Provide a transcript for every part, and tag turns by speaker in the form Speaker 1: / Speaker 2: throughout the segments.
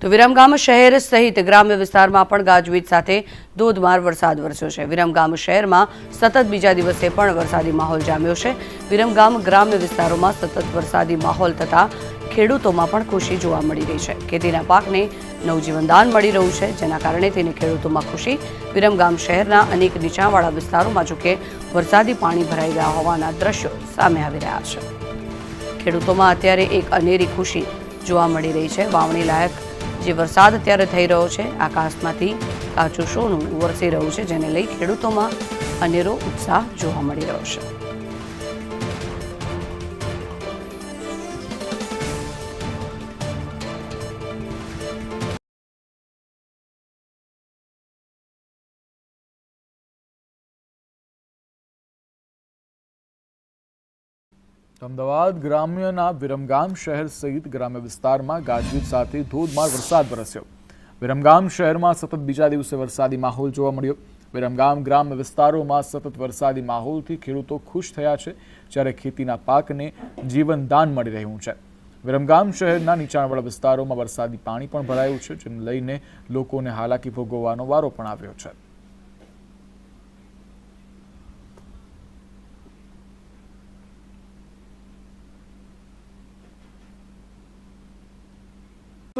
Speaker 1: તો વિરમગામ શહેર સહિત ગ્રામ્ય વિસ્તારમાં પણ ગાજવીજ સાથે ધોધમાર વરસાદ વરસ્યો છે. વિરમગામ શહેરમાં સતત બીજા દિવસે પણ વરસાદી માહોલ જામ્યો છે. વિરમગામ ગ્રામ્ય વિસ્તારોમાં સતત વરસાદી માહોલ થતાં ખેડૂતોમાં પણ ખુશી જોવા મળી રહી છે. ખેતીના પાકને નવજીવનદાન મળી રહ્યું છે, જેના કારણે તેને ખેડૂતોમાં ખુશી. વિરમગામ શહેરના અનેક નીચાણવાળા વિસ્તારોમાં જોકે વરસાદી પાણી ભરાઈ ગયા હોવાના દ્રશ્યો સામે આવી રહ્યા છે. ખેડૂતોમાં અત્યારે એક અનેરી ખુશી જોવા મળી રહી છે. વાવણી લાયક જે વરસાદ અત્યારે થઈ રહ્યો છે, આકાશમાંથી કાચું સોનું વરસી રહ્યું છે, જેને લઈ ખેડૂતોમાં અનેરો ઉત્સાહ જોવા મળી રહ્યો છે.
Speaker 2: અમદાવાદ ગ્રામ્યના વિરમગામ શહેર સહિત ગ્રામ્ય વિસ્તારમાં ગાજવીજ સાથે ધોધમાર વરસાદ વરસ્યો. વિરમગામ શહેરમાં સતત બીજા દિવસે વરસાદી માહોલ જોવા મળ્યો. વિરમગામ ગ્રામ્ય વિસ્તારોમાં સતત વરસાદી માહોલથી ખેડૂતો ખુશ થયા છે, જ્યારે ખેતીના પાકને જીવનદાન મળી રહ્યું છે. વિરમગામ શહેરના નીચાણવાળા વિસ્તારોમાં વરસાદી પાણી પણ ભરાયું છે, જેને લઈને લોકોને હાલાકી ભોગવવાનો વારો પણ આવ્યો છે.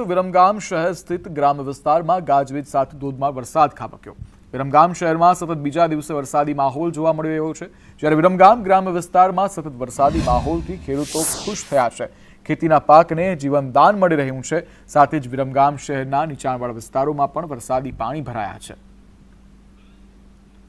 Speaker 2: વિરમગામ શહેર સ્થિત ગ્રામ્ય વિસ્તારમાં ગાજવીજ સાથે ધોધમાર વરસાદ ખાબક્યો. વિરમગામ શહેરમાં સતત બીજા દિવસે વરસાદી માહોલ જોવા મળી રહ્યો છે. જ્યારે વિરમગામ ગ્રામ્ય વિસ્તારમાં સતત વરસાદી માહોલથી ખેડૂતો ખુશ થયા છે. ખેતીના પાકને જીવનદાન મળી રહ્યું છે. સાથે જ વિરમગામ શહેરના નીચાણવાળા વિસ્તારોમાં પણ વરસાદી પાણી ભરાયા છે.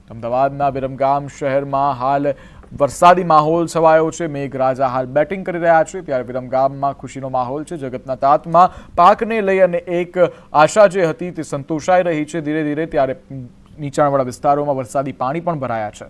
Speaker 2: અમદાવાદના વિરમગામ શહેરમાં હાલ વરસાદી માહોલ છવાયો છે. મેઘરાજા હાલ બેટિંગ કરી રહ્યા છે. ત્યારે વિરમગામમાં ખુશીનો માહોલ છે. જગતના તાતમાં પાકને લઈ અને એક આશા જે હતી તે સંતોષાઈ રહી છે. ધીરે ધીરે ત્યારે નીચાણવાળા વિસ્તારોમાં વરસાદી પાણી પણ ભરાયા છે.